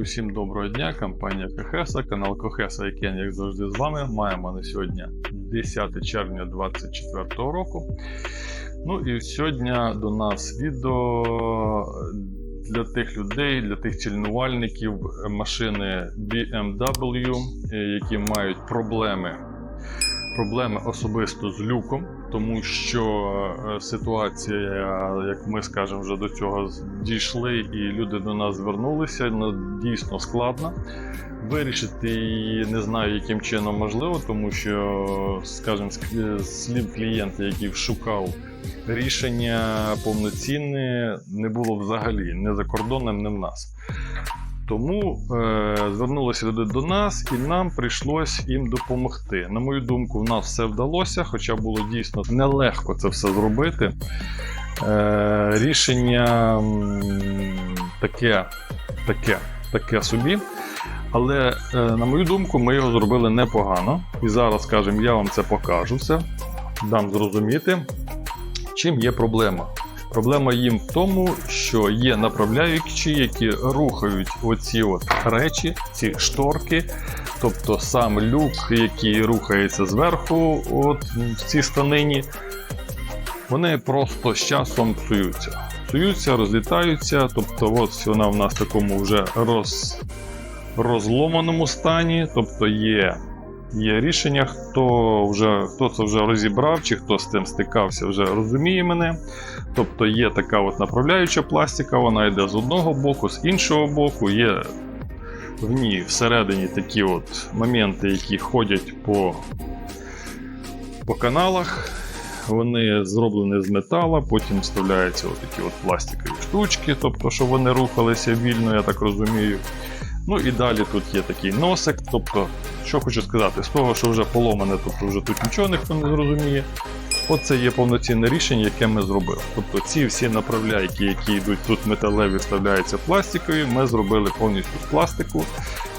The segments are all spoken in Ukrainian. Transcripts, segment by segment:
Усім доброго дня, компанія Кохеса, канал Кохеса і Кен, як завжди, з вами. Маємо на сьогодні 10 червня 2024 року. Ну і сьогодні до нас відео для тих людей, для тих чільнувальників машини BMW, е, які мають проблеми. Проблеми особисто з люком, тому що е, ситуація, як ми скажемо, вже до цього дійшли, і люди до нас звернулися. Ну, дійсно складно. Вирішити її не знаю, яким чином можливо, тому що, скажімо, з слів клієнта, який шукав рішення повноцінне, не було взагалі не за кордоном, не в нас. Тому е, звернулися люди до нас, і нам прийшлось їм допомогти. На мою думку, в нас все вдалося, хоча було дійсно нелегко це все зробити. Е, Рішення таке, таке, таке собі. Але, е, на мою думку, ми його зробили непогано. І зараз, скажімо, я вам це покажу все, дам зрозуміти, чим є проблема. Проблема їм в тому, що є направляючі, які рухають оці от речі, ці шторки, тобто сам люк, який рухається зверху, от в цій станині, вони просто з часом псуються. Псуються, розлітаються. Тобто, ось вона в нас в такому вже роз, розломаному стані, тобто є. Є рішення, хто вже хто це вже розібрав, чи хто з тим стикався, вже розуміє мене. Тобто є така от направляюча пластика, вона йде з одного боку, з іншого боку, є в ній всередині такі от моменти, які ходять по, по каналах. Вони зроблені з метала, потім вставляються такі от пластикові штучки, тобто, щоб вони рухалися вільно, я так розумію. Ну і далі тут є такий носик. Тобто, що хочу сказати, з того, що вже поломане, тобто вже тут нічого ніхто не зрозуміє. Оце є повноцінне рішення, яке ми зробили. Тобто ці всі направляйки, які йдуть тут металеві, вставляються пластикові, ми зробили повністю з пластику.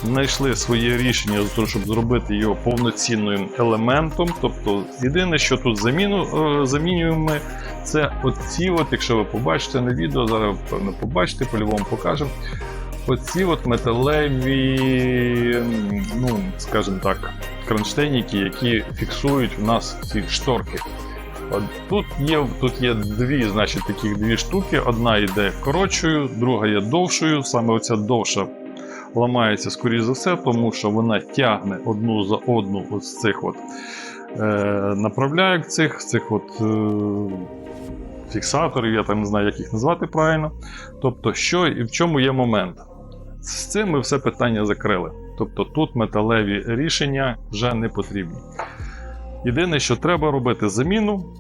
Знайшли своє рішення, щоб зробити його повноцінним елементом. Тобто, єдине, що тут заміну, е, замінюємо ми, це оці, от, якщо ви побачите на відео, зараз певно побачите, по-любому покажемо. Оці от металеві, ну, скажімо так, кронштейники, які фіксують у нас ці шторки. От тут є, тут є дві, значить, таких дві штуки. Одна йде коротшою, друга є довшою. Саме оця довша ламається, скоріш за все, тому що вона тягне одну за одну з цих от, е, направляюк цих, цих от, е, фіксаторів, я там не знаю, як їх назвати правильно. Тобто, що і в чому є момент. З цим ми все питання закрили. Тобто тут металеві рішення вже не потрібні. Єдине, що треба робити заміну.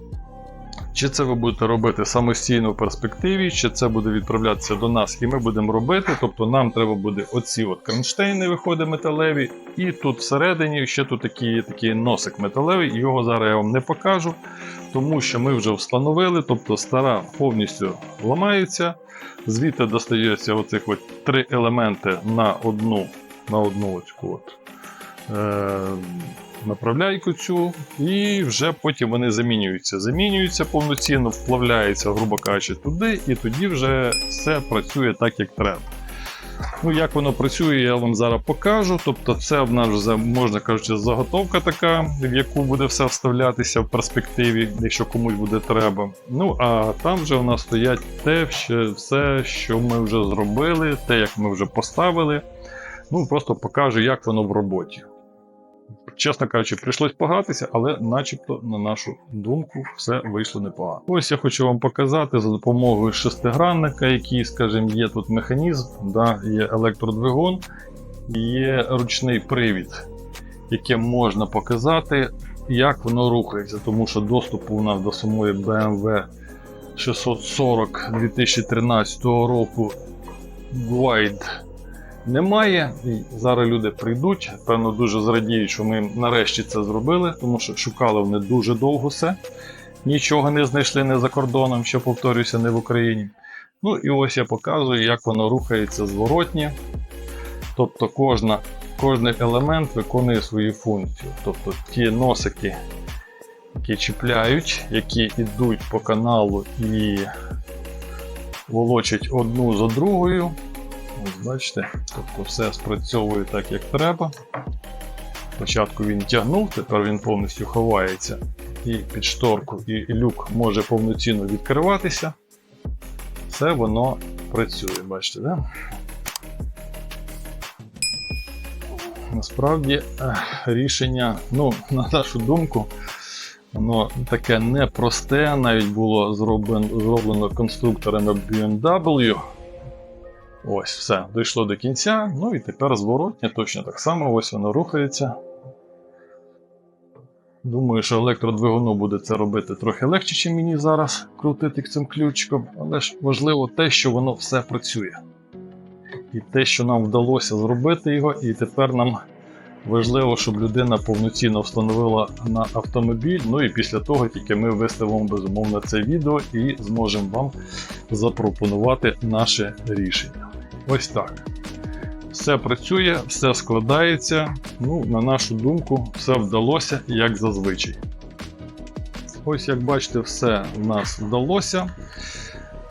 Чи це ви будете робити самостійно в перспективі, чи це буде відправлятися до нас, і ми будемо робити. Тобто нам треба буде оці от кронштейни, виходить металеві, і тут всередині ще тут такий, такий носик металевий, його зараз я вам не покажу, тому що ми вже встановили, тобто стара повністю ламається. Звідти достається оцих от три елементи на одну на одну очку от, е, направляйку цю, і вже потім вони замінюються. Замінюються повноцінно, вплавляються, грубо кажучи, туди, і тоді вже все працює так, як треба. Ну, Як воно працює, я вам зараз покажу. Тобто, це в нас вже, можна кажучи, заготовка така, в яку буде все вставлятися в перспективі, якщо комусь буде треба. Ну, а там вже в нас стоять те, все, що ми вже зробили, те, як ми вже поставили. Ну, Просто покажу, як воно в роботі. Чесно кажучи, прийшлось погратися, але начебто, на нашу думку, все вийшло непогано. Ось я хочу вам показати за допомогою шестигранника, який, скажімо, є тут механізм, да, є електродвигун, є ручний привід, яким можна показати, як воно рухається, тому що доступу у нас до самої BMW 640 2013 року Wide немає. І зараз люди прийдуть. Певно, дуже зрадіють, що ми нарешті це зробили, тому що шукали вони дуже довго все. Нічого не знайшли не за кордоном, що повторюся, не в Україні. Ну і ось я показую, як воно рухається зворотні. Тобто кожна, кожний елемент виконує свою функцію. Тобто ті носики, які чіпляють, які йдуть по каналу і волочать одну за другою, Ось бачите, тобто все спрацьовує так, як треба. Спочатку він тягнув, тепер він повністю ховається і під шторку, і люк може повноцінно відкриватися. Все воно працює, бачите, да? Насправді рішення, ну, на нашу думку, воно таке непросте, навіть було зроблено, конструкторами BMW. Ось, все, дійшло до кінця. Ну і тепер зворотня, точно так само, ось воно рухається. Думаю, що електродвигуну буде це робити трохи легше, ніж мені зараз крутити цим ключиком, але ж важливо те, що воно все працює. І те, що нам вдалося зробити його, і тепер нам важливо, щоб людина повноцінно встановила на автомобіль. Ну і після того тільки ми виставимо безумовно це відео і зможемо вам запропонувати наше рішення. Ось так. Все працює, все складається. Ну, на нашу думку, все вдалося, як зазвичай. Ось, як бачите, все в нас вдалося.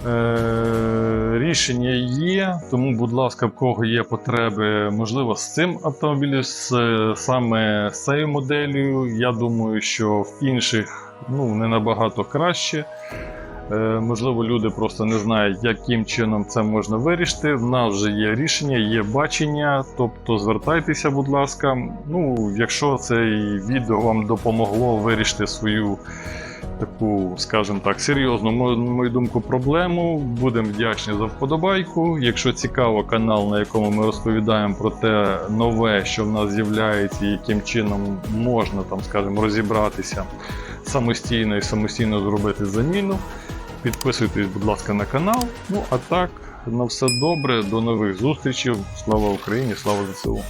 Е, рішення є, тому, будь ласка, в кого є потреби, можливо, з цим автомобілем, з, саме з цією моделлю. Я думаю, що в інших ну, не набагато краще. Е, можливо, люди просто не знають, яким чином це можна вирішити. В нас вже є рішення, є бачення. Тобто звертайтеся, будь ласка. Ну, якщо це відео вам допомогло вирішити свою таку, скажімо так, серйозну, на мою думку, проблему. Будемо вдячні за вподобайку. Якщо цікаво, канал, на якому ми розповідаємо про те нове, що в нас з'являється, яким чином можна там, скажімо, розібратися самостійно і самостійно зробити заміну. Підписуйтесь, будь ласка, на канал. Ну а так, на все добре, до нових зустрічей. Слава Україні, слава ЗСУ!